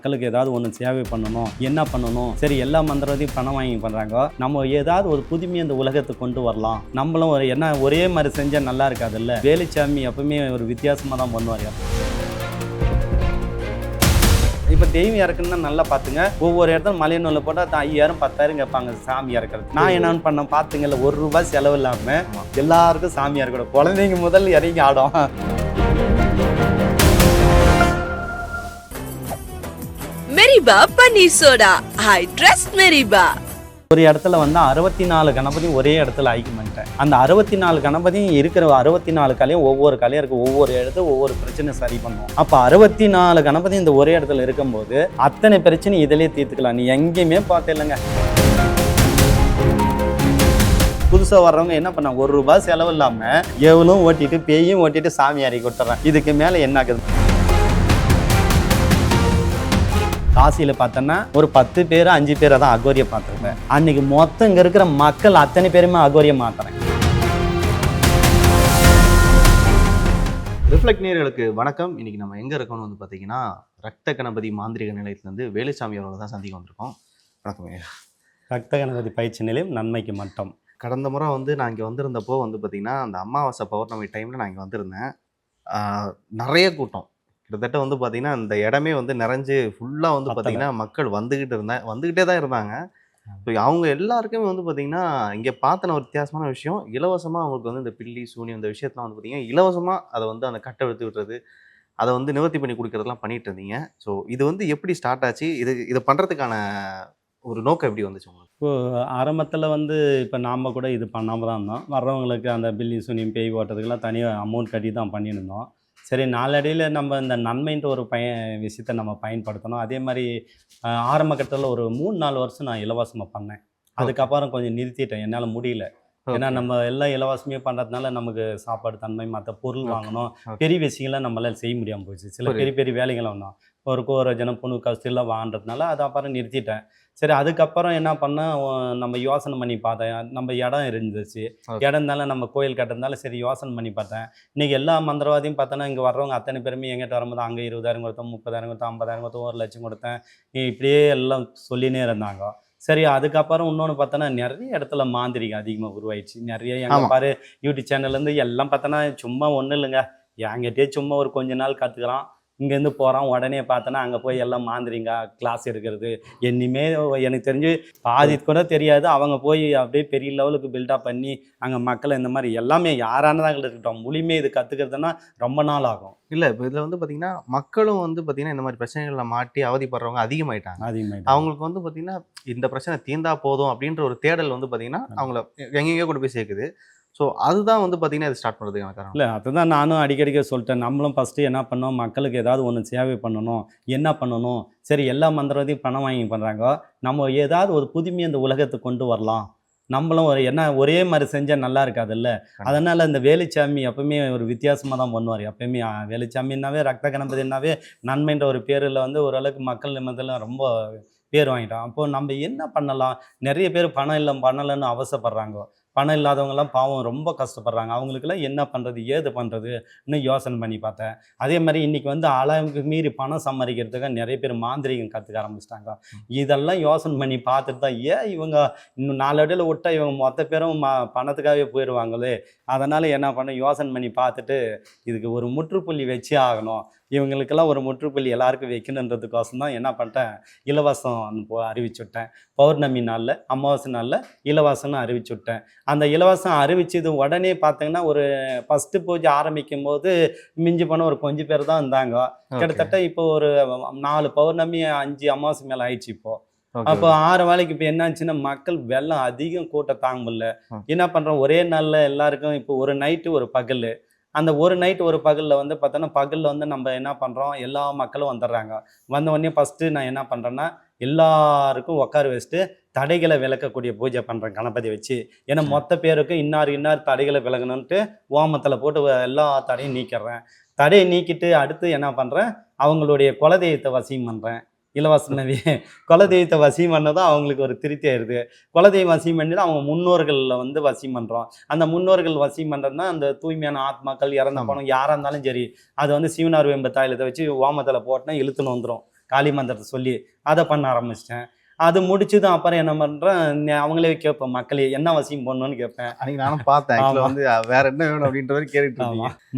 மக்களுக்கு ஏதாவது ஒன்று சேவை பண்ணணும் என்ன பண்ணணும் சரி எல்லா மந்திரத்தையும் பணம் வாங்கி பண்ணுறாங்க நம்ம ஏதாவது ஒரு புதுமையை இந்த உலகத்துக்கு கொண்டு வரலாம். நம்மளும் ஒரு என்ன ஒரே மாதிரி செஞ்சால் நல்லா இருக்காதுல்ல? வேலுச்சாமி எப்பவுமே ஒரு வித்தியாசமாக தான் பண்ணுவார். இப்போ தெய்வம் இறக்குன்னா நல்லா பார்த்துங்க. ஒவ்வொரு இடத்துல மலை நூலில் போட்டால் ஐயாயிரம் பத்தாயிரம் கேட்பாங்க சாமி இறக்குறது நான் என்னன்னு பண்ண பார்த்துங்கல்ல ஒரு ரூபாய் செலவு இல்லாமல் எல்லாருக்கும் சாமி இறக்கணும் குழந்தைங்க முதல் இறங்கி ஆடும். மெரிபா பன்னீர் சோடா ஐ ட்ரஸ்ட் மெரிபா ஒரு இடத்துல வந்து அறுபத்தி நாலு கணபதியும் ஒரே இடத்துல ஐக்கியம் பண்ணிட்டேன் அந்த அறுபத்தி நாலு கணபதியும் இருக்கிற அறுபத்தி நாலு கலையும் ஒவ்வொரு கலையும் இருக்கு ஒவ்வொரு இடத்துல ஒவ்வொரு பிரச்சனை சரி பண்ணும். அப்போ அறுபத்தி நாலு கணபதியும் இந்த ஒரே இடத்துல இருக்கும்போது அத்தனை பிரச்சனை இதிலே தீர்த்துக்கலாம். நீ எங்கேயுமே பார்த்து இல்லைங்க. புதுசாக வர்றவங்க என்ன பண்ணாங்க? ஒரு ரூபாய் செலவு இல்லாமல் எவ்வளோ ஓட்டிட்டு பேயும் ஓட்டிட்டு சாமி அறி கொடுத்துட்றேன் இதுக்கு மேலே என்ன ஆகுது? காசியில் பார்த்தோன்னா ஒரு பத்து பேர் அஞ்சு பேரை தான் அகோரியை பார்த்துருப்பேன். அன்னைக்கு மொத்தம் இங்கே இருக்கிற மக்கள் அத்தனை பேருமே அகோரியை மாத்துறேன். ரிஃப்ளெக்ட் நேயர்களுக்கு வணக்கம். இன்னைக்கு நம்ம எங்க இருக்கோம்னு வந்து பாத்தீங்கன்னா ரத்த கணபதி மாந்திரிக நிலையத்திலிருந்து வேலுசாமி அவர்களை தான் சந்திக்க வந்திருக்கோம். வணக்கம் ரத்த கணபதி பயிற்சி நிலையம் நன்மைக்கு மட்டம். கடந்த முறை வந்து நான் இங்கே வந்திருந்தப்போ வந்து பார்த்தீங்கன்னா அந்த அமாவாசை பௌர்ணமி டைமில் நான் இங்கே வந்திருந்தேன். நிறைய கூட்டம். கிட்டத்தட்ட வந்து பார்த்தீங்கன்னா இந்த இடமே வந்து நிறைஞ்சு ஃபுல்லாக வந்து. பார்த்தீங்கன்னா மக்கள் வந்துக்கிட்டு இருந்தேன் வந்துக்கிட்டே தான் இருந்தாங்க. ஸோ அவங்க எல்லாருக்குமே வந்து பார்த்தீங்கன்னா இங்கே பார்த்தின ஒரு வித்தியாசமான விஷயம் இலவசமாக அவங்களுக்கு வந்து இந்த பில்லி சூனியம் இந்த விஷயத்தெலாம் வந்து பார்த்தீங்கன்னா இலவசமாக அதை வந்து அந்த கட்டை எடுத்து விட்டுறது அதை வந்து நிவர்த்தி பண்ணி கொடுக்கறதெல்லாம் பண்ணிட்டு இருந்தீங்க. ஸோ இது வந்து எப்படி ஸ்டார்ட் ஆச்சு? இது இதை பண்ணுறதுக்கான ஒரு நோக்கம் எப்படி வந்துச்சு உங்களுக்கு? இப்போ ஆரம்பத்தில் வந்து இப்போ நாம் கூட இது பண்ணாமல் தான் இருந்தோம். வர்றவங்களுக்கு அந்த பில்லி சுனியம் பேய் ஓட்டுறதுக்கெல்லாம் தனியாக அமௌண்ட் கட்டி தான் பண்ணியிருந்தோம். சரி நாளடைவில் நம்ம இந்த நன்மைன்ற ஒரு பய விஷயத்தை நம்ம பயன்படுத்தணும். அதே மாதிரி ஆரம்ப கட்டத்தில் ஒரு மூணு நாலு வருஷம் நான் இலவசமாக பண்ணேன். அதுக்கப்புறம் கொஞ்சம் நிறுத்திட்டேன். என்னால் முடியல. ஏன்னா நம்ம எல்லாம் இலவசமே பண்ணுறதுனால நமக்கு சாப்பாடு தன்மை மற்ற பொருள். வாங்கணும். பெரிய விஷயங்கள்லாம் நம்மளால செய்ய முடியாமல் போச்சு சில. பெரிய பெரிய வேலைகளை வந்தோம் ஒரு கோர ஜனம் பொண்ணு கஷ்டம்லாம் வாங்குறதுனால அது அப்புறம் நிறுத்திட்டேன். சரி அதுக்கப்புறம் என்ன பண்ணேன் உ- நம்ம யோசனை பண்ணி பார்த்தேன். நம்ம இடம் இருந்துச்சு. இடம் இருந்தாலும் நம்ம கோயில் கட்டுறதுனால சரி யோசனை பண்ணி பார்த்தேன். இன்னைக்கு எல்லா மந்திரவாதியும் பார்த்தோன்னா இங்கே வர்றவங்க அத்தனை பேருமே எங்கிட்ட வரும்போது அங்கே இருபதாயிரம் கொடுத்தோம் முப்பதாயிரம் கொடுத்தோம் ஐம்பதாயிரம் கொடுத்தோம் ஒரு லட்சம் கொடுத்தேன். இப்படியே எல்லாம் சொல்லினே இருந்தாங்க. சரி அதுக்கப்புறம் இன்னொன்று பார்த்தோன்னா நிறைய இடத்துல மாந்திரிகம் அதிகமாக உருவாயிடுச்சு. நிறைய எங்க ஆமா. பாரு யூடியூப் சேனல்லேருந்து எல்லாம் பார்த்தோன்னா சும்மா ஒன்றும் இல்லைங்க. என்கிட்டயே சும்மா ஒரு கொஞ்ச நாள் கற்றுக்குறான் இங்கேருந்து போகிறான் உடனே பார்த்தோன்னா அங்கே போய் எல்லாம் மாந்திரிங்க கிளாஸ் எடுக்கிறது. என்னையுமே எனக்கு தெரிஞ்சு பாதி கூட தெரியாது. அவங்க போய் அப்படியே பெரிய லெவலுக்கு பில்டப் பண்ணி அங்கே மக்களை இந்த மாதிரி எல்லாமே யாரானதாக இருக்கட்டும் முழுமே இது கற்றுக்கிறதுனா ரொம்ப நாள் ஆகும். இல்லை இப்போ இதில் வந்து பார்த்தீங்கன்னா மக்களும் வந்து பார்த்தீங்கன்னா இந்த மாதிரி பிரச்சனைகளில் மாட்டி அவதிப்படுறவங்க அதிகமாயிட்டாங்க. அதிகமாக அவங்களுக்கு வந்து பார்த்தீங்கன்னா இந்த பிரச்சனை தீர்ந்தா போதும் அப்படின்ற ஒரு தேடல் வந்து பார்த்தீங்கன்னா அவங்கள எங்கெங்கேயோ கொண்டு போய் சேர்க்குது. ஸோ அதுதான் வந்து பார்த்தீங்கன்னா இது ஸ்டார்ட் பண்ணுறதுக்கான காரணம். இல்லை அதுதான் நானும் அடிக்கடிக்க சொல்லிட்டேன். நம்மளும் ஃபஸ்ட்டு என்ன பண்ணோம்? மக்களுக்கு ஏதாவது ஒன்று சேவை பண்ணணும். என்ன பண்ணணும்? சரி எல்லா மந்திரத்தையும் பணம் வாங்கி பண்ணுறாங்க நம்ம ஏதாவது ஒரு புதுமையை இந்த உலகத்துக்கு கொண்டு வரலாம். நம்மளும் ஒரு என்ன ஒரே மாதிரி செஞ்சால் நல்லா இருக்காதுல்ல அதனால் இந்த வேலுச்சாமி எப்பவுமே ஒரு வித்தியாசமாக தான் பண்ணுவார். எப்பயுமே வேலுச்சாமின்னாவே ரத்த கணபதினாவே நன்மைன்ற ஒரு பேரில் வந்து ஓரளவுக்கு மக்கள் நிமிடத்தில் ரொம்ப பேர் வாங்கிட்டோம் அப்போது நம்ம என்ன பண்ணலாம்? நிறைய பேர் பணம் இல்லை பண்ணலைன்னு அவசரப்படுறாங்க பணம் இல்லாதவங்கலாம் பாவம் ரொம்ப கஷ்டப்படுறாங்க. அவங்களுக்கெல்லாம் என்ன பண்ணுறது ஏது பண்ணுறது இன்னும் யோசனை பண்ணி பார்த்தேன். அதே மாதிரி இன்னைக்கு வந்து அளவுக்கு மீறி பணம் சம்பாதிக்கிறதுக்காக நிறைய பேர் மாந்திரிகம் கற்றுக்க ஆரம்பிச்சிட்டாங்க. இதெல்லாம் யோசனை பண்ணி பார்த்துட்டு தான் ஏன் இவங்க இன்னும் நாலடியில் விட்டா இவங்க மொத்த பேரும் ம பணத்துக்காகவே போயிடுவாங்களே அதனால் என்ன பண்ண யோசனை பண்ணி பார்த்துட்டு இதுக்கு ஒரு முற்றுப்புள்ளி வச்சே ஆகணும். இவங்களுக்கெல்லாம் ஒரு முற்றுப்புள்ளி எல்லாருக்கும் வைக்கணுன்றதுக்கோசம் தான் என்ன பண்ணிட்டேன் இலவசம் போ அறிவிச்சுட்டேன். பௌர்ணமி நாளில் அமாவாசை நாளில் இலவசம்னு அறிவிச்சுட்டேன். அந்த இலவசம் அறிவிச்சது உடனே பார்த்தீங்கன்னா ஒரு ஃபஸ்ட்டு பூஜை ஆரம்பிக்கும் போது மிஞ்சி போன ஒரு கொஞ்சம் பேர் தான் இருந்தாங்க. கிட்டத்தட்ட இப்போ ஒரு நாலு பௌர்ணமி அஞ்சு அமாவாசை மேலே ஆயிடுச்சு இப்போ. அப்போ ஆறு வேலைக்கு இப்போ என்னாச்சுன்னா மக்கள் வெள்ளம் அதிகம் கூட்டம் தாங்க முடியல. என்ன பண்ணுறோம் ஒரே நாளில் எல்லாருக்கும் இப்போ ஒரு நைட்டு ஒரு பகல். அந்த ஒரு நைட் ஒரு பகலில் வந்து பார்த்தோன்னா பகலில் வந்து நம்ம என்ன பண்ணுறோம் எல்லா மக்களும் வந்துடுறாங்க. வந்த உடனே ஃபஸ்ட்டு நான் என்ன பண்ணுறேன்னா எல்லாருக்கும் உட்கார வச்சுட்டு தடைகளை விளக்கக்கூடிய பூஜை பண்ணுறேன் கணபதி வச்சு. ஏன்னா மொத்த பேருக்கும் இன்னார் இன்னார் தடைகளை விலகணுன்ட்டு ஓமத்தில் போட்டு எல்லா தடையும் நீக்கிடுறேன். தடையை நீக்கிட்டு அடுத்து என்ன பண்ணுறேன் அவங்களுடைய குலதெய்வத்தை வசியம் பண்ணுறேன் இலவசனவே குலதெய்வத்தை வசியம் பண்ணதும் அவங்களுக்கு ஒரு திருப்தி ஆயிடுது. குலதெய்வம் வசியம் பண்ணி அவங்க முன்னோர்களில் வந்து வசியம் பண்ணுறோம் அந்த முன்னோர்கள் வசியம் பண்ணுறதுனா அந்த தூய்மையான ஆத்மாக்கள் இறந்த. போனோம் யாராக இருந்தாலும் சரி அதை வந்து சிவனார் வெம்ப தாயிலத்தை வச்சு ஓமத்தில் போட்டோன்னா இழுத்துன்னு வந்துடும் காளி மந்திரத்தை சொல்லி அதை பண்ண ஆரம்பிச்சிட்டேன். அது முடிச்சதும் அப்புறம் என்ன பண்ணுறேன் அவங்களே கேட்பேன் மக்களே என்ன வசியம் பண்ணணும்னு கேட்பேன். அன்னைக்கு நானும் பார்த்தேன். வந்து வேற என்ன வேணும்? அப்படின்ற மாதிரி கேட்டுட்டு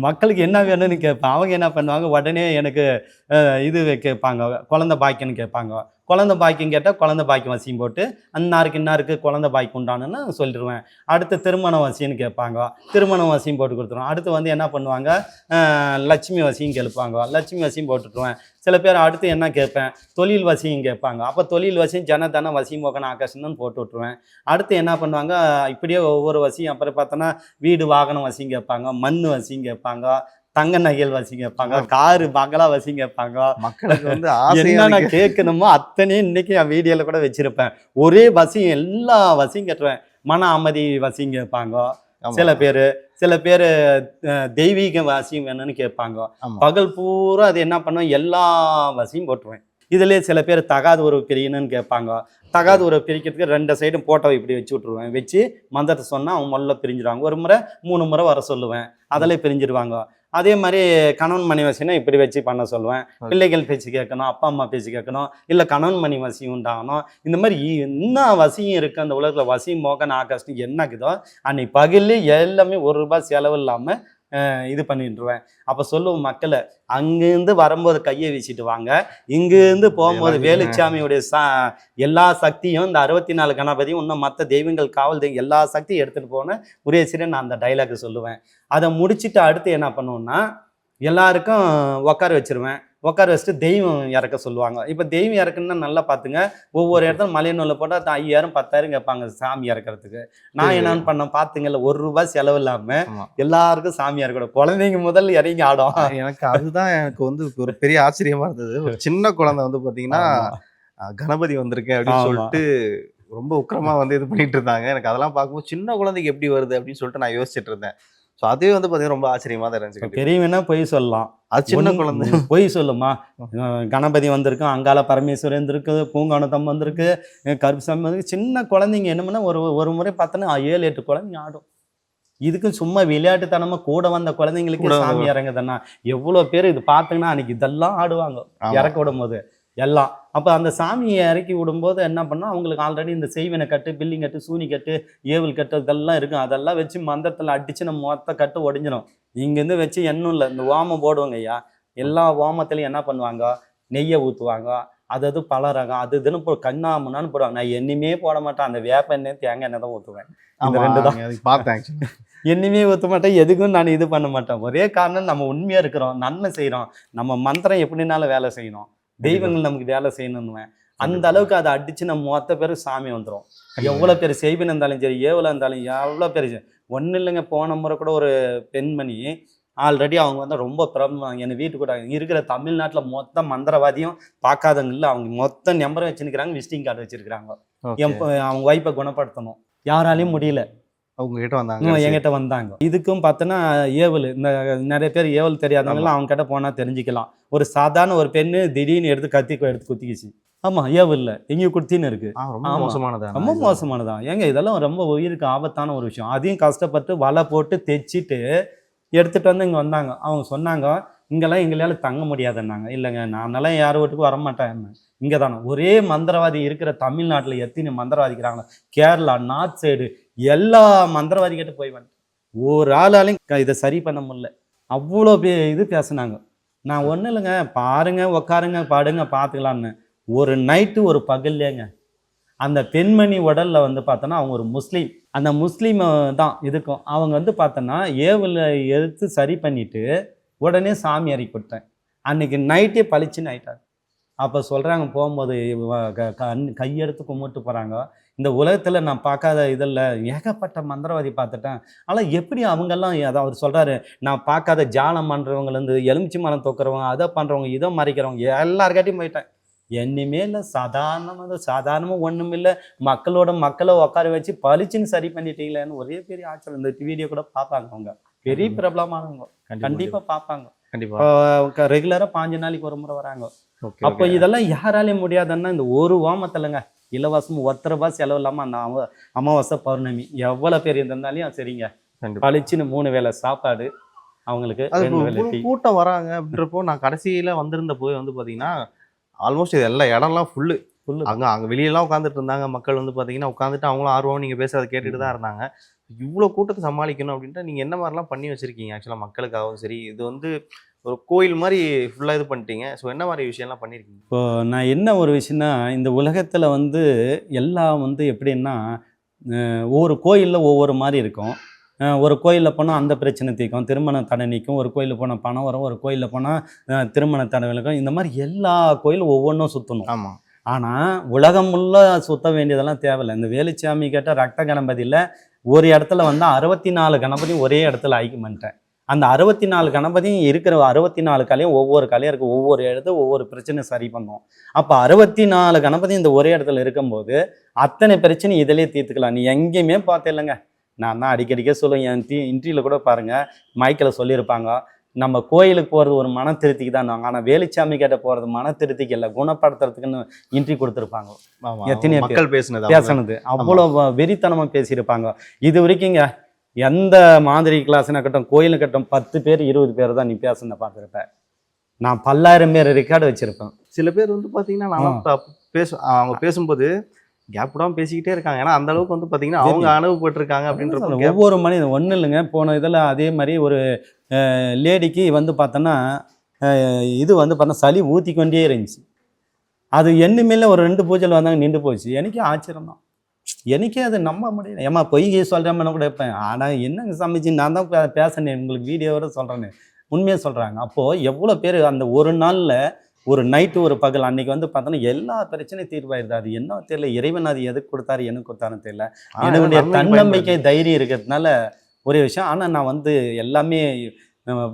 மக்களுக்கு என்ன வேணும்னு கேட்பேன். அவங்க என்ன பண்ணுவாங்க? உடனே எனக்கு அஹ், இது கேட்பாங்க குழந்தை பாக்கியம்னு கேட்பாங்க. குழந்தை பாக்கியம் கேட்டால் குழந்தை பாக்கியம் வசியம் போட்டு அன்னாருக்கு இன்னாருக்கு குழந்தை பாய்க்கு உண்டானுன்னு சொல்லிடுவேன். அடுத்து திருமண வசியம்னு கேட்பாங்க. திருமண வசியம் போட்டு கொடுத்துருவோம். அடுத்து வந்து என்ன பண்ணுவாங்க? லட்சுமி வசியம் கேட்பாங்க. லட்சுமி வசியம் போட்டுட்ருவேன் சில பேர் அடுத்து என்ன கேட்பேன்? தொழில் வசியம் கேட்பாங்க. அப்போ தொழில் வசியம் ஜனதன வசியம் போக்கன ஆகாஷன்னு போட்டு விட்ருவேன் அடுத்து என்ன பண்ணுவாங்க? இப்படியே ஒவ்வொரு வசியம் அப்புறம் பார்த்தோன்னா வீடு வாகனம் வசியம் கேட்பாங்க. மண் வசியம் கேட்பாங்க. தங்க நகைகள் வசியம் கேட்பாங்க காரு பங்களா வசியம் கேட்பாங்க மக்களுக்கு வந்து என்னென்ன. கேட்கணுமோ அத்தனையும் இன்னைக்கு என் வீடியோல கூட வச்சிருப்பேன். ஒரே வசியம் எல்லா வசியம் கேட்டுருவேன். மன அமைதி கேட்பாங்க ஆமா. சில பேர் சில பேர் தெய்வீக வசியம் வேணும்னு கேட்பாங்க. பகல் பூரா அது என்ன பண்ணும் எல்லா வசியம் போட்டுருவேன். இதுலேயே சில பேர் தகாத உறவு பிரியணும்னு கேட்பாங்க. தகாத உறவு பிரிக்கிறதுக்கு ரெண்டு சைடும் போட்டோ இப்படி வச்சு விட்ருவேன் வச்சு மந்திரத்தை சொன்னால் அவங்க முதல்ல பிரிஞ்சிருவாங்க. ஒரு முறை மூணு முறை வர சொல்லுவேன். அதில் பிரிஞ்சிருவாங்க. அதே மாதிரி கணவன் மணி வசியம்னா இப்படி வச்சு பண்ண சொல்லுவேன். பிள்ளைகள் பேச்சு கேட்கணும் அப்பா அம்மா பேச்சு கேட்கணும் இல்லை கணவன் மணி வசியம் உண்டாகணும். இந்த மாதிரி என்ன வசியம் இருக்குது அந்த உலகத்தில் வசியம் மோகன் ஆகாஷ்னு என்னக்குதோ அன்னைக்கு பகல்ல எல்லாமே ஒரு ரூபாய் செலவு இல்லாமல் இது பண்ணிட்டுருவேன். அப்போ சொல்லுவோம் மக்களை அங்கேருந்து வரும்போது கையை வீசிட்டு வாங்க. இங்கேருந்து போகும்போது வேலுச்சாமியுடைய சா எல்லா சக்தியும் இந்த அறுபத்தி நாலு கணபதியும் இன்னும் மற்ற தெய்வங்கள் காவல் தெய்வம் எல்லா சக்தியும் எடுத்துகிட்டு போனேன் ஒரே சரி நான் அந்த டைலாக் சொல்லுவேன். அதை முடிச்சுட்டு அடுத்து என்ன பண்ணுவோம்னா எல்லாருக்கும் உட்கார வச்சிருவேன். உட்கார வச்சுட்டு தெய்வம் இறக்க சொல்லுவாங்க. இப்போ தெய்வம் இறக்குன்னா நல்லா பார்த்துங்க ஒவ்வொரு இடத்துல மலை நூலில் போட்டால் ஐயாயிரம் பத்தாயிரம் கேட்பாங்க சாமி இறக்கிறதுக்கு. நான். என்னன்னு பண்ணேன் பார்த்துங்கல்ல ஒரு ரூபாய் செலவு இல்லாமல். எல்லாருக்கும் சாமி இறக்கணும். குழந்தைங்க முதல் இறங்கி ஆடும். எனக்கு அதுதான் எனக்கு வந்து ஒரு பெரிய ஆச்சரியமா இருந்தது. ஒரு சின்ன குழந்தை வந்து பாத்தீங்கன்னா அஹ், கணபதி வந்திருக்கேன் அப்படின்னு. சொல்லிட்டு ரொம்ப உக்கிரமா வந்து இது பண்ணிட்டு இருந்தாங்க. எனக்கு அதெல்லாம் பார்க்கும்போது சின்ன குழந்தைக்கு எப்படி வருது அப்படின்னு சொல்லிட்டு நான் யோசிச்சுட்டு இருந்தேன். ஸோ அதுவே வந்து பாத்தீங்கன்னா ரொம்ப ஆச்சரியமா தான் இருந்துச்சு பெரியவனா பொய் சொல்லலாம். அது சின்ன குழந்தை. பொய் சொல்லுமா. கணபதி வந்திருக்கு அங்கால பரமேஸ்வரன் இருக்குது பூங்கானதம் வந்திருக்கு கருப்புசாமி வந்திருக்கு சின்ன குழந்தைங்க என்ன பண்ணா ஒரு ஒரு முறை பார்த்தோன்னா ஏழு எட்டு குழந்தைங்க ஆடும். இதுக்கும் சும்மா விளையாட்டுத்தனமா கூட வந்த குழந்தைங்களுக்கு சாமி இறங்குதுன்னா எவ்வளோ பேர் இது பார்த்தீங்கன்னா அன்னைக்கு இதெல்லாம் ஆடுவாங்க. இறக்க விடும்போது. எல்லாம். அப்போ அந்த சாமியை இறக்கி விடும்போது என்ன பண்ணோம் அவங்களுக்கு ஆல்ரெடி இந்த செய்வனை கட்டு பில்லிங் கட்டு சூனி கட்டு ஏவல் கட்டு இதெல்லாம் இருக்கும். அதெல்லாம் வச்சு மந்திரத்தில் அடிச்சு நம்ம மொத்த கட்டு ஒடிஞ்சிடும் இங்கேருந்து வச்சு எண்ணும் இல்லை. இந்த ஓமம் போடுவாங்க ஐயா. எல்லா ஓமத்துலையும் என்ன பண்ணுவாங்க? நெய்யை ஊற்றுவாங்க அது அது பல ரகம். அது இதுன்னு போ கண்ணாமண்ணான்னு போடுவாங்க. நான் எண்ணிமே போட மாட்டேன். அந்த வேப்ப எண்ணெய் தேங்காய் எண்ணெய் தான் ஊற்றுவேன் ஆமா, ரெண்டு தான். பார்த்தேன். எண்ணிமே ஊற்ற மாட்டேன். எதுக்கும் நான் இது பண்ண மாட்டேன். ஒரே காரணம் நம்ம உண்மையாக இருக்கிறோம். நன்மை செய்கிறோம் நம்ம மந்திரம் எப்படினாலும் வேலை செய்யணும். தெய்வங்கள் நமக்கு வேலை செய்யணும்னுவேன். அந்த அளவுக்கு அதை அடிச்சு நம்ம மொத்த பேர் சாமி வந்துடும் எவ்வளோ பேர் செய்வன் இருந்தாலும் சரி ஏவலாக இருந்தாலும் எவ்வளோ பேர் ஒன்றும் இல்லைங்க போன முறை கூட ஒரு பெண்மணி ஆல்ரெடி அவங்க வந்து ரொம்ப பிரபலம் என் வீட்டு கூட இருக்கிற தமிழ்நாட்டில் மொத்த மந்திரவாதியும் பார்க்காதவங்க இல்லை அவங்க மொத்த நம்பரை வச்சுருக்கிறாங்க விசிட்டிங் கார்டு வச்சிருக்கிறாங்க. என் அவங்க ஒய்ஃபை குணப்படுத்தணும். யாராலையும் முடியல. அவங்க கிட்ட வந்தாங்க என்கிட்ட வந்தாங்க. இதுக்கும் பார்த்தோன்னா ஏவல் இந்த நிறைய பேர் ஏவல் தெரியாதவங்களாம் அவங்க கிட்ட போனால் தெரிஞ்சுக்கலாம். ஒரு சாதாரண ஒரு பெண்ணு திடீர்னு எடுத்து கத்தி எடுத்து குத்திக்கிச்சு. ஆமாம் ஏவல்ல. எங்கேயும் குத்தின்னு இருக்கு. ரொம்ப ஆமா. மோசமானதா ரொம்ப மோசமானதான். ஏங்க இதெல்லாம் ரொம்ப உயிருக்கு ஆபத்தான ஒரு விஷயம். அதையும் கஷ்டப்பட்டு வலை போட்டு தைச்சிட்டு எடுத்துட்டு வந்து இங்கே வந்தாங்க. அவங்க சொன்னாங்க இங்கெல்லாம் எங்களால் தங்க முடியாதுன்னாங்க. இல்லைங்க நானெல்லாம் யார் வீட்டுக்கும் வரமாட்டேன். இங்கே தானே ஒரே மந்திரவாதி இருக்கிற தமிழ்நாட்டில் எத்தனை மந்திரவாதி இருக்கிறாங்க கேரளா நார்த் சைடு எல்லா மந்திரவாதிகிட்ட போய் வந்துட்டேன். ஒரு ஆளாலையும் இதை சரி பண்ண முடியல. அவ்வளோ பே இது பேசுனாங்க. நான் ஒன்றும் இல்லைங்க பாருங்க உக்காருங்க பாடுங்க பார்த்துக்கலான்னு ஒரு நைட்டு ஒரு பகல்லேங்க அந்த பெண்மணி உடலில் வந்து பார்த்தோன்னா அவங்க ஒரு முஸ்லீம். அந்த முஸ்லீம் தான் இதுக்கும். அவங்க வந்து பார்த்தோன்னா ஏவில் எடுத்து சரி பண்ணிவிட்டு உடனே சாமி இறக்கி கொடுத்தேன் அன்னைக்கு நைட்டே பளிச்சுன்னு ஆயிட்டாங்க. அப்போ சொல்கிறாங்க போகும்போது க- கண் கையெடுத்து கும்பிட்டு போகிறாங்க இந்த உலகத்தில் நான் பார்க்காத இதில் ஏகப்பட்ட மந்திரவாதி பார்த்துட்டேன். ஆனால் எப்படி அவங்கெல்லாம் அதை அவர் சொல்கிறாரு நான் பார்க்காத ஜாலம் பண்ணுறவங்கலேருந்து எலுமிச்சி மரம் தொக்குறவங்க அதை பண்ணுறவங்க இதை மறைக்கிறவங்க எல்லாருக்காட்டியும் போயிட்டேன். என்னுமே இல்லை சாதாரணமாக சாதாரணமாக ஒன்றும் இல்லை. மக்களோட மக்களை உட்கார வச்சு பளிச்சுன்னு சரி பண்ணிட்டீங்களேன்னு ஒரே பெரிய ஆச்சரியம். இந்த வீடியோ கூட பார்ப்பாங்க அவங்க. பெரிய. பிரபலமானவங்க. கண்டிப்பா கண்டிப்பாக பார்ப்பாங்க. கண்டிப்பா. ரெகுலராக பாஞ்சு நாளைக்கு ஒரு முறை வராங்க. அப்போ. இதெல்லாம் யாராலையும் முடியாதுன்னா இந்த ஒரு ஓமத்திலங்க. இலவசம் ஒத்த ரூபாய் செலவு இல்லாமல் அந்த அம அமாவாசை பௌர்ணமி. எவ்வளோ பேர் இருந்தாலும் சரிங்க. பளிச்சுன்னு மூணு வேளை சாப்பாடு அவங்களுக்கு கூட்டம் வராங்க. அப்படின்றப்போ நான் கடைசியில வந்திருந்த போய் வந்து பாத்தீங்கன்னா ஆல்மோஸ்ட் இது எல்லா இடம்லாம் ஃபுல்லு. அங்க அங்க வெளியெல்லாம் உட்காந்துட்டு இருந்தாங்க. மக்கள் வந்து பாத்தீங்கன்னா உட்காந்துட்டு அவங்களும் ஆர்வம் நீங்க பேசுறத கேட்டுட்டு தான் இருந்தாங்க. இவ்வளோ கூட்டத்தை சமாளிக்கணும் அப்படின்ட்டு நீங்க என்ன மாதிரிலாம் பண்ணி வச்சிருக்கீங்க? ஆக்சுவலா மக்களுக்காகவும் சரி இது வந்து ஒரு கோயில் மாதிரி ஃபுல்லா இது பண்ணிட்டீங்க. ஸோ என்ன மாதிரி விஷயம்லாம் பண்ணிருக்கீங்க? இப்போ நான் என்ன ஒரு விஷயம்னா இந்த உலகத்தில் வந்து எல்லாம் வந்து எப்படின்னா ஒவ்வொரு கோயிலில் ஒவ்வொரு மாதிரி இருக்கும். ஒரு கோயிலில் போனால் அந்த பிரச்சனை தீர்க்கும். திருமண தடை நீக்கும் ஒரு கோயிலில் போனால் பணம் வரும். ஒரு கோயிலில் போனால் திருமண தடை விளக்கும் இந்த மாதிரி எல்லா கோயிலும் ஒவ்வொன்றும் சுற்றணும் ஆமா. ஆனால் உலகம் உள்ள சுத்த வேண்டியதெல்லாம் தேவையில்லை. இந்த வேலுச்சாமி கேட்ட ரத்த கணபதியில் ஒரு இடத்துல வந்து அறுபத்தி நாலு கணபதி ஒரே இடத்துல ஐக்கியம் பண்ணிட்டேன் அந்த அறுபத்தி நாலு கணபதியும் இருக்கிற அறுபத்தி நாலு கலையும் ஒவ்வொரு கலையும் இருக்குது ஒவ்வொரு இடத்துல ஒவ்வொரு பிரச்சனை சரி பண்ணும். அப்போ அறுபத்தி நாலு கணபதி இந்த ஒரே இடத்துல இருக்கும்போது அத்தனை பிரச்சனை இதிலே தீர்த்துக்கலாம். நீ எங்கேயுமே பார்த்து இல்லைங்க நான் தான் அடிக்கடிக்க சொல்லுவேன். என் டி இன்ட்ரியில் கூட பாருங்கள் மைக்கில் சொல்லியிருப்பாங்க. நம்ம கோயிலுக்கு போகிறது ஒரு மன திருப்திக்கு தான் ஆனால் வேலுச்சாமி கிட்ட போகிறது மன திருப்திக்கு இல்லை. குணப்படுத்துறதுக்குன்னு இன்ட்ரி கொடுத்துருப்பாங்க. எத்தனையோ மக்கள் பேசுனது. பேசுனது. அவ்வளோ வ- வெறித்தனமா பேசியிருப்பாங்க. இது வரைக்குங்க எந்த மாதிரி கிளாஸ்னா கட்டும் கோயிலுக்கு கட்டும் பத்து பேர் இருபது பேர் தான் நீ பேசுன பார்த்துருப்ப. நான் பல்லாயிரம் பேர் ரெக்கார்டு வச்சிருப்பேன். சில பேர் வந்து பாத்தீங்கன்னா நான் பேச அவங்க பேசும்போது கேப் விடாம பேசிக்கிட்டே இருக்காங்க. ஏன்னா அந்த அளவுக்கு வந்து பாத்தீங்கன்னா அவங்க அனுபவப்பட்டிருக்காங்க அப்படின்ற ஒவ்வொரு மனிதன் ஒன்றும் இல்லைங்க. போன இதில் அதே மாதிரி ஒரு லேடிக்கு வந்து பார்த்தோன்னா இது வந்து பார்த்தா சளி ஊற்றி கொண்டே இருந்துச்சு. அது எண்ணுமேல ஒரு ரெண்டு பூஜையில் வந்தாங்க நின்று போச்சு. எனக்கே ஆச்சரியம் தான் எனக்கே அது நம்ப முடியல. ஏமா பொய் சொல்கிறேன்னு கூட இருப்பேன். ஆனால் என்னங்க சமைச்சு நான் தான் பேசினேன் உங்களுக்கு வீடியோவோட சொல்கிறேன்னு உண்மையாக சொல்கிறாங்க அப்போது எவ்வளோ பேர் அந்த ஒரு நாளில் ஒரு நைட்டு ஒரு பகல் அன்னைக்கு வந்து பார்த்தோன்னா எல்லா பிரச்சனையும் தீர்வாயிருது. அது என்ன தெரியல. இறைவன் அது எதுக்கு கொடுத்தாரு எனக்கு கொடுத்தாருன்னு தெரியல. என்னுடைய தன்னம்பிக்கை தைரியம் இருக்கிறதுனால ஒரே விஷயம். ஆனால் நான் வந்து எல்லாமே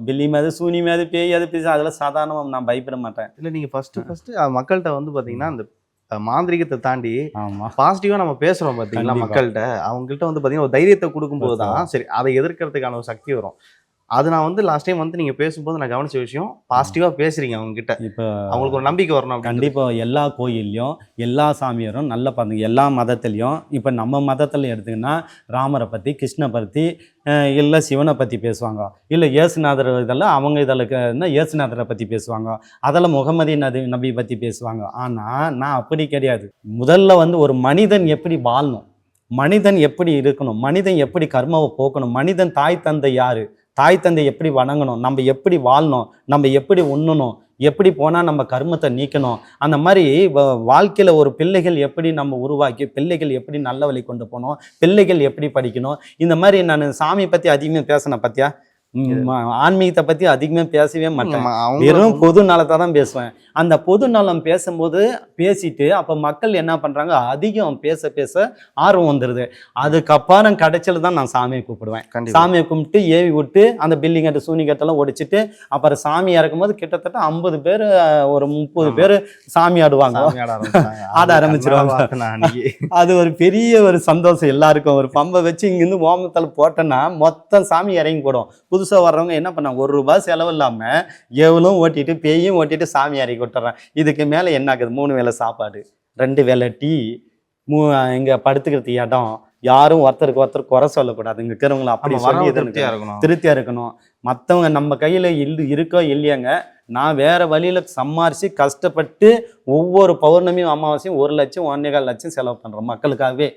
பில்லி மாதிரி சூனி மாதிரி பேய் அது பேச அதெல்லாம் சாதாரணமாக நான் பயப்பட மாட்டேன். இல்ல நீங்க ஃபர்ஸ்ட் ஃபர்ஸ்ட் மக்கள்கிட்ட வந்து பாத்தீங்கன்னா அந்த மாந்திரிகத்தை தாண்டி பாசிட்டிவா நம்ம பேசுறோம் பாத்தீங்களா. மக்கள்கிட்ட? அவங்கள்ட்ட வந்து பாத்தீங்கன்னா ஒரு தைரியத்தை கொடுக்கும்போது தான் சரி அதை எதிர்க்கிறதுக்கான ஒரு சக்தி வரும். அது நான் வந்து லாஸ்ட் டைம் வந்து நீங்க பேசும்போது நான் கவனிச்ச விஷயம் பாசிட்டிவா பேசுறீங்க அவங்க கிட்ட இப்போ அவங்களுக்கு ஒரு நம்பிக்கை வரணும் கண்டிப்பாக எல்லா கோயில்லையும் எல்லா சாமியாரும் நல்ல பார்த்துங்க எல்லா மதத்துலேயும் இப்போ நம்ம மதத்தில் எடுத்திங்கன்னா ராமரை பற்றி கிருஷ்ண பற்றி இல்லை சிவனை பற்றி பேசுவாங்க. இல்லை இயேசுநாதர் இதெல்லாம் அவங்க இதில் இயேசுநாதரை பற்றி பேசுவாங்க. அதில் முகமதி நபி நபி பற்றி பேசுவாங்க. ஆனால் நான் அப்படி கிடையாது. முதல்ல வந்து ஒரு மனிதன் எப்படி வாழணும்? மனிதன் எப்படி இருக்கணும்? மனிதன் எப்படி கர்மாவை போக்கணும்? மனிதன் தாய் தந்தை யாரு? தாய் தந்தை எப்படி வணங்கணும்? நம்ம எப்படி வாழணும்? நம்ம எப்படி உண்ணணும்? எப்படி போனால் நம்ம கர்மத்தை நீக்கணும்? அந்த மாதிரி வ- ஒரு பிள்ளைகள் எப்படி நம்ம உருவாக்கி பிள்ளைகள் எப்படி நல்ல வழி கொண்டு போகணும்? பிள்ளைகள் எப்படி படிக்கணும்? இந்த மாதிரி நான் சாமி பற்றி அதிகமாக பேசினேன் பார்த்தியா ஆன்மீகத்தை பற்றி அதிகமாக பேசவே மாட்டேன். வெறும் பொது நலத்தை தான் பேசுவேன். அந்த பொது நலம் பேசும்போது பேசிட்டு அப்போ மக்கள் என்ன பண்ணுறாங்க அதிகம் பேச பேச ஆர்வம் வந்துடுது அதுக்கப்புறம் கடைச்சியில் தான் நான் சாமியை கூப்பிடுவேன். சாமியை கும்பிட்டு ஏவி விட்டு அந்த பில்டிங் கட்டு சூனி கட்டெல்லாம் ஒடிச்சிட்டு அப்புறம் சாமி இறக்கும்போது கிட்டத்தட்ட ஐம்பது பேர் ஒரு முப்பது. பேர் சாமி ஆடுவாங்க. ஆட ஆரம்பிச்சிருவாங்க. அது ஒரு பெரிய ஒரு சந்தோஷம் எல்லாருக்கும். ஒரு பம்பை வச்சு இங்கேருந்து ஓமத்தில் போட்டோன்னா மொத்தம் சாமி இறங்கி போடும் புதுசாக வர்றவங்க என்ன பண்ணாங்க? ஒரு ரூபாய் செலவு இல்லாமல் எவ்வளவும் ஓட்டிட்டு பேயும் ஓட்டிட்டு சாமி இறக்கி விட்டுறேன். இதுக்கு மேலே என்ன ஆகுது? மூணு வேளை சாப்பாடு ரெண்டு வேளை டீ மூ இங்கே படுத்துக்கிறது இடம். யாரும் ஒருத்தருக்கு ஒருத்தர் குறை சொல்லக்கூடாது. இங்கே இருக்கிறவங்கள அப்படி சொல்லி இருக்கணும். திருப்தியா இருக்கணும். மற்றவங்க நம்ம கையில் இல்லு இருக்கோ இல்லையாங்க நான் வேற வழியில சம்மாரிச்சு கஷ்டப்பட்டு ஒவ்வொரு பௌர்ணமியும் அமாவாசையும் ஒரு லட்சம் ஒன்றே கால் லட்சம் செலவு பண்றோம் மக்களுக்காகவே.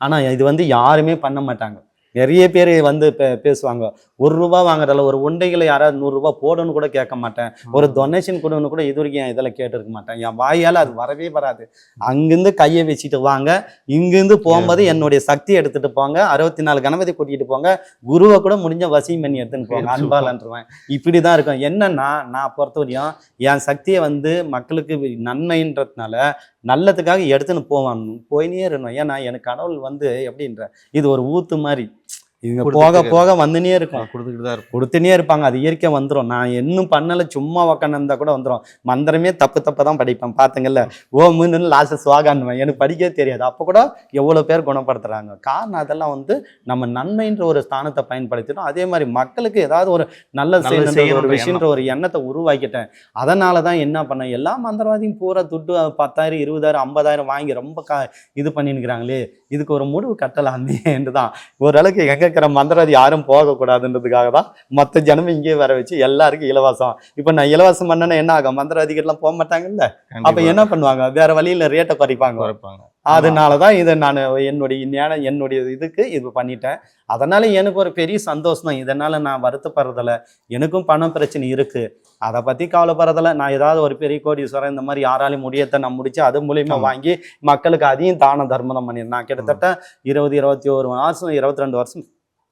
ஆனா இது வந்து யாருமே பண்ண மாட்டாங்க. நிறைய பேர் வந்து பே- பேசுவாங்க. ஒரு ரூபா வாங்குறதுல ஒரு உண்டைகளை யாராவது நூறுரூபா போடணும்னு கூட கேட்க மாட்டேன். ஒரு டொனேஷன் கொடுன்னு கூட இது வரைக்கும் என் இதில் கேட்டிருக்க மாட்டேன். என் வாயால் அது வரவே வராது. அங்கிருந்து கையை வச்சுட்டு வாங்க. இங்கிருந்து போகும்போது என்னுடைய சக்தி எடுத்துட்டு போங்க. அறுபத்தி நாலு கணபதி கூட்டிட்டு போங்க. குருவை கூட முடிஞ்ச வசியம் பண்ணி எடுத்துன்னு போங்க. அன்பாலன்றுவேன். இப்படி தான் இருக்கும். என்னன்னா நான் பொறுத்த வரையும் என் சக்தியை வந்து மக்களுக்கு நன்மைன்றதுனால நல்லதுக்காக எடுத்துன்னு போவான் போயினே இருந்தோம் ஏன்னா எனக்கு கடவுள் வந்து எப்படின்ற இது ஒரு ஊத்து மாதிரி. இவங்க போக போக வந்துனே இருக்கும். கொடுத்துக்கிட்டு தான் கொடுத்துனே இருப்பாங்க. அது இயற்கை வந்துடும் நான் இன்னும் பண்ணலை சும்மா உக்காந்து கூட வந்துடும் மந்திரமே தப்பு தப்பு தான் படிப்பேன். பார்த்துங்கல்ல ஓ மூணு லாஸ்ட் சுவாகான்னுவேன் எனக்கு படிக்கவே தெரியாது. அப்போ கூட எவ்வளோ பேர் குணப்படுத்துறாங்க. காரணம் அதெல்லாம் வந்து நம்ம நன்மைன்ற ஒரு ஸ்தானத்தை பயன்படுத்தினோம் அதே மாதிரி மக்களுக்கு ஏதாவது ஒரு நல்லது செய்யணுன்ற ஒரு விஷயன்ற ஒரு எண்ணத்தை உருவாக்கிட்டேன். அதனால தான் என்ன பண்ணேன்? எல்லா மந்திரவாதியும் பூரா துட்டு பத்தாயிரம் இருபதாயிரம் ஐம்பதாயிரம் வாங்கி ரொம்ப கா இது பண்ணிருக்கிறாங்களே இதுக்கு ஒரு முடிவு கட்டலாமே என்று தான் ஓரளவுக்கு எங்க இருக்கிற மந்திரவாதி யாரும் போகக்கூடாதுன்றதுக்காக தான் மற்ற ஜனமும் இங்கேயே வர வச்சு எல்லாருக்கும் இலவசம். இப்போ நான் இலவசம் பண்ணேன்னா என்ன ஆகும்? மந்திரவாதிகள்லாம் போக மாட்டாங்கல்ல? அப்ப என்ன பண்ணுவாங்க? வேற வழியில ரேட்டை குறைப்பாங்க குறைப்பாங்க. அதனால தான் இதை நான் என்னுடைய ஞான என்னுடைய இதுக்கு இது பண்ணிட்டேன். அதனால எனக்கு ஒரு பெரிய சந்தோஷம் தான் இதனால நான் வருத்தப்படுறதில்ல. எனக்கும் பணம் பிரச்சனை இருக்கு. அதை பத்தி கவலைப்படுறதில்ல. நான் ஏதாவது ஒரு பெரிய கோடீஸ்வரன் இந்த மாதிரி யாராலையும் முடியத்தை நான் முடிச்சு அது மூலியமா. வாங்கி மக்களுக்கு அதையும் தான தர்மம் பண்ணியிருந்தேன் நான் கிட்டத்தட்ட இருபது இருபத்தி ஒரு வருஷம் இருபத்தி ரெண்டு வருஷம்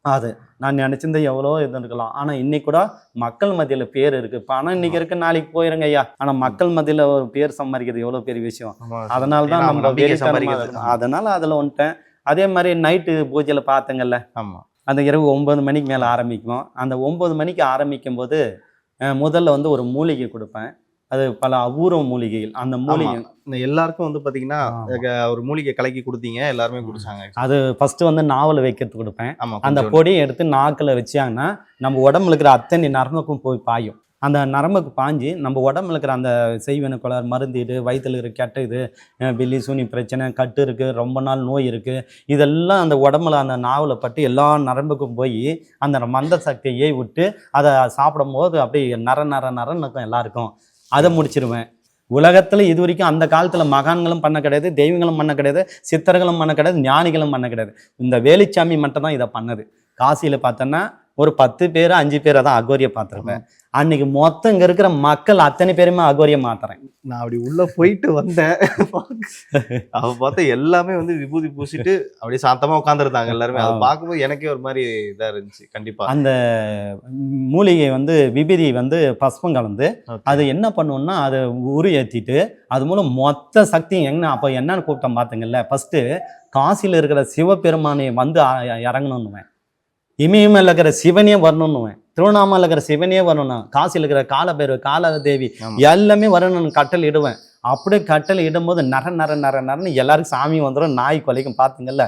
அது. நான் நினைச்சிருந்த எவ்வளோ இது இருக்கலாம் ஆனா இன்னைக்கு கூட மக்கள் மத்தியில பேர் இருக்கு. பணம் இன்னைக்கு இருக்கு நாளைக்கு போயிருங்க ஐயா. ஆனா மக்கள் மத்தியில ஒரு பேர் சம்பாதிக்கிறது எவ்வளவு பெரிய விஷயம். அதனால தான் நம்ம வெறித்தனமா சம்பாதிக்கிறது. அதனால அதில் வந்துட்டேன். அதே மாதிரி நைட்டு பூஜையில் பார்த்தங்கல்ல ஆமா. அந்த இரவு ஒன்பது மணிக்கு மேலே ஆரம்பிக்கும். அந்த ஒன்பது மணிக்கு ஆரம்பிக்கும் போது முதல்ல வந்து ஒரு மூலிகை கொடுப்பேன். அது பல அபூர்வ மூலிகைகள். அந்த மூலிகை எல்லாருக்கும் வந்து. அஹ் ஒரு மூலிகை கலக்கி கொடுத்தீங்க எல்லாருமே குடிச்சாங்க. அது ஃபர்ஸ்ட் வந்து நாவல் வைக்கிறதுக்கு கொடுப்பேன். அந்த பொடியை எடுத்து நாக்கில் வச்சாங்கன்னா நம்ம உடம்புல இருக்கிற அத்தனை நரம்புக்கும் போய் பாயும். அந்த நரம்புக்கு பாஞ்சு நம்ம உடம்புல இருக்கிற அந்த செய்வன குளர் மருந்து இது வயித்துல இருக்கிற கெட்ட இது வெள்ளி சூனி பிரச்சனை கட்டு இருக்குது ரொம்ப நாள் நோய் இருக்குது இதெல்லாம் அந்த உடம்புல அந்த நாவலை பட்டு எல்லா நரம்புக்கும் போய் அந்த மந்த சக்தியை விட்டு அதை சாப்பிடும்போது அப்படியே நர நர நரன்னு இருக்கும் எல்லாருக்கும். அதை முடிச்சிருவேன். உலகத்தில் இது வரைக்கும் அந்த காலத்தில் மகான்களும் பண்ண கிடையாது தெய்வங்களும் பண்ண கிடையாது சித்தர்களும் பண்ண கிடையாது ஞானிகளும் பண்ண கிடையாது. இந்த வேலுச்சாமி மட்டும் தான் இதை பண்ணது. காசியில் பார்த்தோன்னா ஒரு பத்து பேர் அஞ்சு பேரை தான் அகோரியை பார்த்துருப்பேன் அன்னைக்கு மொத்தம் இங்கே இருக்கிற மக்கள் அத்தனை பேருமே அகோரியை மாத்துறேன். நான் அப்படி உள்ள போயிட்டு வந்தேன். அவ பார்த்தா எல்லாமே வந்து விபூதி பூசிட்டு அப்படியே சாந்தமா உட்காந்துருந்தாங்க எல்லாருமே. அதை. பார்க்கும்போது எனக்கே ஒரு மாதிரி இதா இருந்துச்சு கண்டிப்பா. அந்த மூலிகை வந்து விபதி வந்து பஸ்பம் கலந்து. அது என்ன பண்ணுவோம்னா அதை உரு ஏற்றிட்டு அது மூலம் மொத்த சக்தி என்ன அப்போ என்னன்னு கூப்பிட்டோம் பார்த்தீங்கல்ல ஃபஸ்ட்டு காசியில் இருக்கிற சிவபெருமானை வந்து இறங்கணுன்னுவேன் இமயமல்ல இருக்கிற சிவனே வரணுன்னுவேன் திருவண்ணாமலை இருக்கிற சிவனே வரணும் காசியில் இருக்கிற காலபைரவ காலதேவி. எல்லாமே வரணும்னு கட்டளை இடுவேன். அப்படியே கட்டளை இடும்போது நர நர நர நரன்னு எல்லாருக்கும் சாமி வந்துடும் நாய் கொலைக்கும். பார்த்தீங்கல்ல.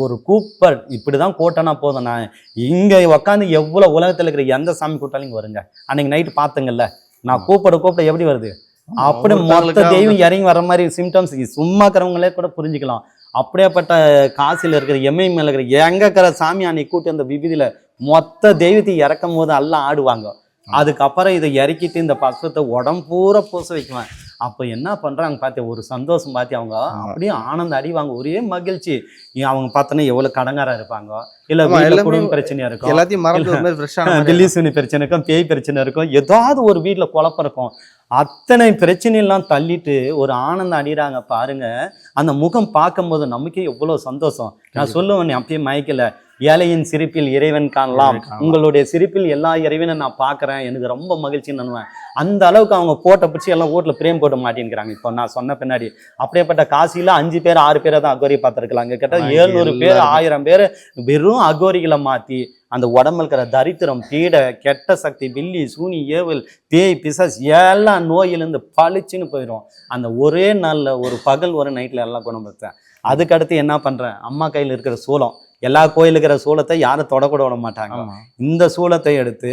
ஒரு கூப்பர். இப்படிதான் கோட்டனா போதும். நான் இங்க உட்காந்து எவ்வளவு உலகத்துல இருக்கிற எந்த சாமி கூட்டாலும் இங்க வருங்க. அன்னைக்கு நைட்டு பார்த்தங்கல்ல நான். கூப்பிட கூப்பிட எப்படி வருது? அப்படி மொத்த தெய்வம் இறங்கி வர மாதிரி சிம்டம்ஸ் சும்மா இருக்கிறவங்களே கூட புரிஞ்சுக்கலாம். அப்படியேப்பட்ட காசில் இருக்கிற எம்ஐ மேல இருக்கிற எங்க இருக்கிற சாமி அன்னைக்கு கூட்டி அந்த விபதியில மொத்த தெய்வத்தை இறக்கும் போது எல்லாம் ஆடுவாங்க. அதுக்கப்புறம் இதை இறக்கிட்டு இந்த பசுவத்தை உடம்பு பூரா பூச வைக்குவேன். அப்போ என்ன பண்றாங்க பார்த்து ஒரு சந்தோஷம் பார்த்து அவங்க? அப்படியே ஆனந்த அடிவாங்க. ஒரே மகிழ்ச்சி. அவங்க பார்த்தோன்னா எவ்வளவு கடங்காரா இருப்பாங்க? இல்ல வீட்டுல குடும்ப பிரச்சனையா இருக்கும் எல்லாத்தையும் மறந்து பில்லி சூனி பிரச்சனை இருக்கும் பேய் பிரச்சனை இருக்கும் ஏதாவது ஒரு வீட்ல குழப்பம் இருக்கும். அத்தனை பிரச்சனையெல்லாம் தள்ளிட்டு ஒரு ஆனந்தம் அடிறாங்க பாருங்க. அந்த முகம் பார்க்கும்போது நமக்கே எவ்வளவு சந்தோஷம். நான் சொல்லுவேன் அப்பயே மயக்கல. ஏழையின் சிரிப்பில் இறைவன் காணலாம். உங்களுடைய சிரிப்பில் எல்லா இறைவனை நான் பார்க்கறேன். எனக்கு ரொம்ப மகிழ்ச்சின்னு நினைவேன் அந்த அளவுக்கு அவங்க போட்டை பிடிச்சி எல்லாம் வீட்டில் பிரேம் போட்டு மாட்டின்னுக்கிறாங்க. இப்போ நான் சொன்ன பின்னாடி அப்படியேப்பட்ட காசியில அஞ்சு பேர் ஆறு பேரை தான் அகோரி பார்த்துருக்கலாம். இங்க கிட்ட ஏழ்நூறு பேர். ஆயிரம் பேர் வெறும் அகோரிகளை மாத்தி அந்த உடம்புல இருக்கிற தரித்திரம் பீடை கெட்ட சக்தி வில்லி சூனி ஏவல் பேய் பிசாஸ் எல்லா நோயிலிருந்து பளிச்சுன்னு போயிடும் அந்த ஒரே நாள்ல ஒரு பகல் ஒரு நைட்ல எல்லாம் குணப்படுத்தேன் அதுக்கடுத்து என்ன பண்றேன்? அம்மா கையில இருக்கிற சூலம் எல்லா கோயிலுக்கு இருக்கிற சூலத்தை யாரும் தொடக்கூட விட மாட்டாங்க. இந்த சூலத்தை எடுத்து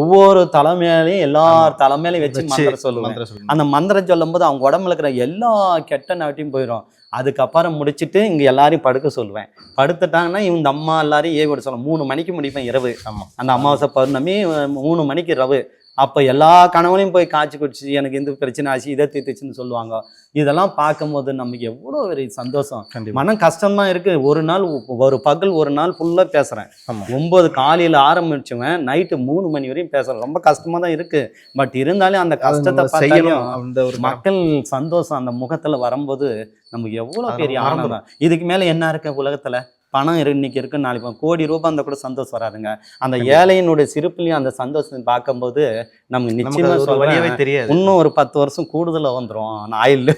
ஒவ்வொரு தலைமையிலையும் எல்லார் தலைமையிலையும் வச்சு மந்திரம் சொல்லுங்க. அந்த மந்திரம் சொல்லும்போது அவங்க உடம்புல இருக்கிற எல்லா கெட்ட நாட்டையும் போயிடும் அதுக்கப்புறம் முடிச்சிட்டு இங்க எல்லாரையும் படுக்க சொல்லுவேன். படுத்துட்டாங்கன்னா இந்த அம்மா எல்லாரையும் ஏவி விட சொல்லுவேன். மூணு மணிக்கு முடிப்பேன் இரவு. அந்த அமாவாசை பௌர்ணமி மூணு மணிக்கு இரவு. அப்போ எல்லா கணவனையும் போய் காய்ச்சி குடிச்சு எனக்கு இந்த பிரச்சனை ஆச்சு இதை தீர்த்துச்சுன்னு சொல்லுவாங்க. இதெல்லாம் பார்க்கும்போது நமக்கு எவ்வளோ ஒரு சந்தோஷம். மனம் கஷ்டமா இருக்கு. ஒரு நாள் ஒரு பகல் ஒரு நாள் ஃபுல்லா பேசுறேன். ஆமா. ஒன்பது காலையில ஆரம்பிச்சுவேன் நைட்டு மூணு மணி வரையும் பேசுறேன். ரொம்ப கஷ்டமா தான் இருக்கு. பட் இருந்தாலும் அந்த கஷ்டத்தை செய்யணும் அந்த ஒரு மக்கள் சந்தோஷம் அந்த முகத்துல வரும்போது நமக்கு எவ்வளவு அதை பெரிய ஆனந்தம். இதுக்கு மேல என்ன இருக்கு உலகத்துல? பணம் இரு இன்னைக்கு இருக்கு நாளைக்கு. கோடி ரூபாய் இருந்தா கூட சந்தோஷம் வராதுங்க. அந்த ஏழையினுடைய சிரிப்புலையும் அந்த சந்தோஷத்தை பார்க்கும்போது நமக்கு நமக்கு நிச்சயமா அது ஒரு வழியாவே சொல்றேன் தெரியாது. இன்னும் ஒரு பத்து வருஷம் கூடுதலா வந்துரும். நான் ஆயில்.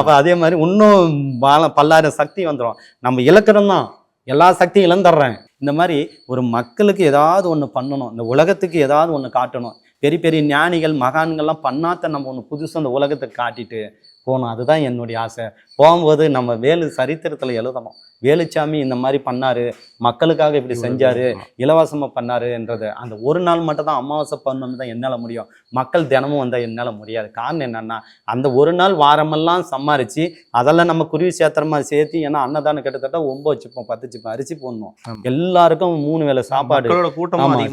அப்ப அதே மாதிரி இன்னும் பால பல்லாயிரம் சக்தி வந்துரும். நம்ம இழக்கிறோம் தான். எல்லா சக்தியும் இழந்துடுறேன். இந்த மாதிரி ஒரு மக்களுக்கு ஏதாவது ஒண்ணு பண்ணணும். இந்த உலகத்துக்கு ஏதாவது ஒண்ணு காட்டணும். பெரிய பெரிய ஞானிகள் மகான்கள்லாம் பண்ணாத நம்ம ஒண்ணு புதுசா அந்த உலகத்துக்கு காட்டிட்டு போகணும். அதுதான் என்னுடைய ஆசை. போகும்போது நம்ம வேலு சரித்திரத்துல எழுதணும். வேலுச்சாமி இந்த மாதிரி பண்ணாரு மக்களுக்காக இப்படி செஞ்சாரு இலவசமா பண்ணாருன்றது அந்த ஒரு நாள் மட்டும் தான் அமாவாசை பௌர்ணமி தான் என்னால் முடியும். மக்கள் தினமும் வந்தால் என்னால் முடியாது. காரணம் என்னன்னா அந்த ஒரு நாள் வாரமெல்லாம் சம்மாரிச்சு அதெல்லாம் நம்ம குருவி சேத்திரமா சேர்த்து ஏன்னா அன்னதானம் கிட்டத்தட்ட ஒம்பது சிப்பம் பத்து சிப்பம் அரிசி போடணும். எல்லாருக்கும் மூணு வேளை சாப்பாடு.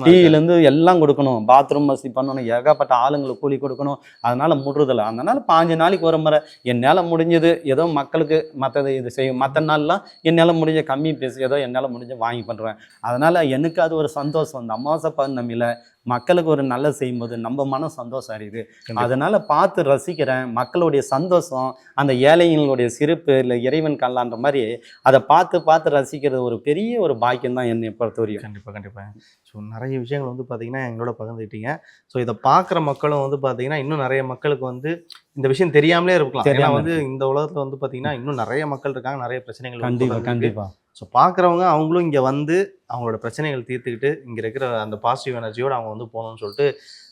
டீலேருந்து எல்லாம் கொடுக்கணும். பாத்ரூம் வசதி பண்ணணும் ஏகப்பட்ட ஆளுங்களுக்கு கூலி கொடுக்கணும். அதனால முடுறதில்ல. அதனால பாஞ்சு நாளைக்கு ஒரு முறை. என்னால் முடிஞ்சது ஏதோ மக்களுக்கு மற்றது இது செய்யும். மற்ற நாள்லாம் என்னால் முடிஞ்ச கம்மி பேசி ஏதோ என்னால் முடிஞ்ச வாங்கி பண்ணுறேன் அதனால் எனக்கு அது ஒரு சந்தோஷம். இந்த அமாவாசை பௌர்ணமியில் மக்களுக்கு ஒரு நல்லது செய்யும்போது நம்ம மனம் சந்தோஷம் அறியுது. அதனால பார்த்து ரசிக்கிறேன். மக்களுடைய சந்தோஷம் அந்த ஏழைங்களுடைய சிரிப்பு இல்லை இறைவன் கல்லான்ற மாதிரி அதை பார்த்து பார்த்து ரசிக்கிறது ஒரு பெரிய ஒரு பாக்கியம் தான் என்னை பொறுத்தவரையும். கண்டிப்பாக கண்டிப்பாக ஸோ நிறைய விஷயங்கள் வந்து பார்த்தீங்கன்னா எங்களோட பகிர்ந்துக்கிட்டீங்க ஸோ இதை பார்க்குற மக்களும் வந்து பார்த்தீங்கன்னா இன்னும் நிறைய மக்களுக்கு வந்து இந்த விஷயம் தெரியாமலே இருக்கலாம். ஏன்னா வந்து இந்த உலகத்தில் வந்து பார்த்தீங்கன்னா இன்னும் நிறைய மக்கள் இருக்காங்க நிறைய பிரச்சனைகள் கண்டிப்பா கண்டிப்பா. ஸோ பார்க்குறவங்க அவங்களும் இங்கே வந்து அவங்களோட பிரச்சனைகள் தீர்த்துக்கிட்டு இங்கே இருக்கிற அந்த பாசிட்டிவ் எனர்ஜியோட அவங்க வந்து போகணும்னு சொல்லிட்டு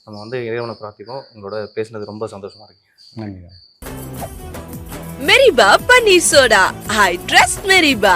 நம்ம வந்து இறைவனை பிரார்த்திப்போம் உங்களோட பேசுனது ரொம்ப சந்தோஷமா இருக்கு நன்றி Meriba Paneer Soda. I trust Meriba.